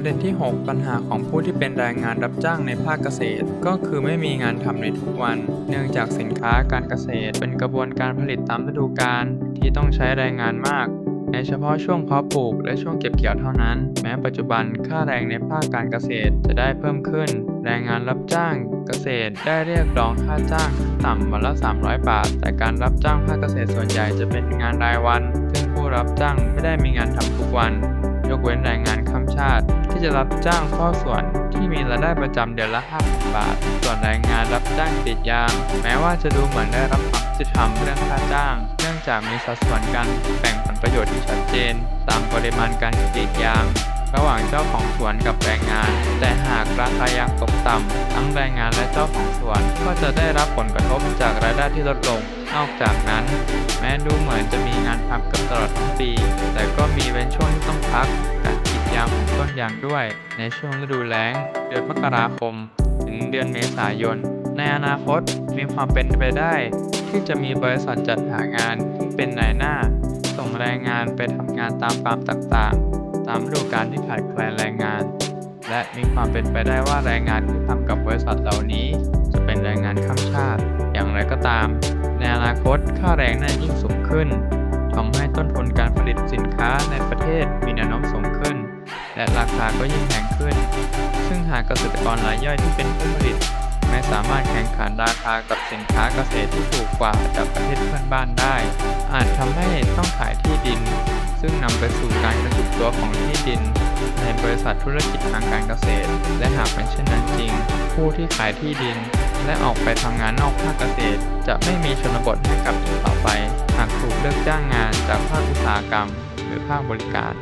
ประเด็นที่ 6 ปัญหาของผู้ที่เป็นแรงงานรับจ้างในภาคเกษตร ก็คือไม่มีงานทำในทุกวัน เนื่องจากสินค้าการเกษตร เป็นกระบวนการผลิตตามฤดูกาลที่ต้องใช้แรงงานมาก ในเฉพาะช่วงเพาะปลูกและช่วงเก็บเกี่ยวเท่านั้น แม้ปัจจุบันค่าแรงในภาคการเกษตรจะได้เพิ่มขึ้น แรงงานรับจ้างเกษตรได้เรียกร้องค่าจ้างขั้นต่ำวันละ 300 บาท แต่การรับจ้างภาคเกษตรส่วนใหญ่จะเป็นงานรายวัน ซึ่งผู้รับจ้างไม่ได้มีงานทำทุกวัน ยกเว้นแรงงานข้ามช ที่จะรับจ้างเฝ้าสวนที่มีรายได้ประจำเดือนละ 50 บาท ส่วนแรงงานรับจ้างกรีดยาง แม้ว่าจะดูเหมือนได้รับความยุติธรรมเรื่องค่าจ้าง เนื่องจากมีสัดส่วนการแบ่งผลประโยชน์ที่ชัดเจน ตามปริมาณการกรีดยาง ระหว่างเจ้าของสวนกับแรงงาน แต่หากราคายางตกต่ำทั้งแรงงานและเจ้าของสวน ก็จะได้รับผลกระทบจากรายได้ที่ลดลง นอกจากนั้น แม้ดูเหมือนจะมีงานทำเกือบ ยางของต้นยางด้วย ในช่วงฤดูแล้ง เดือนมกราคม ถึงเดือนเมษายน ในอนาคตมีความเป็นไปได้ ที่จะมีบริษัทจัดหางานที่เป็นนายหน้า ส่งแรงงานไปทำงานตามฟาร์มต่างๆ ตามฤดูกาลที่ขาดแคลนแรงงาน และมีความเป็นไปได้ว่าแรงงานที่ทำกับบริษัทเหล่านี้ จะเป็นแรงงานข้ามชาติ อย่างไรก็ตาม ในอนาคตค่าแรงน่ายิ่งสูงขึ้นทำให้ต้นทุนการผลิตสินค้าในประเทศมีแนวโน้มสูง และราคาก็ยิ่งแพงขึ้น ซึ่งหากเกษตรกรรายย่อยที่เป็นผู้ผลิต ไม่สามารถแข่งขันราคากับสินค้าเกษตรที่ถูกกว่าจากประเทศเพื่อนบ้านได้ อาจทำให้ต้องขายที่ดิน ซึ่งนำไปสู่การกระจุกตัวของที่ดิน ในบริษัทธุรกิจทางการเกษตร และหากเป็นเช่นนั้นจริง ผู้ที่ขายที่ดิน และออกไปทำงานนอกภาคเกษตร จะไม่มีชนบทให้กับอีกต่อไป หากถูกเลิกจ้างงานจากภาคอุตสาหกรรม หรือภาคบริการ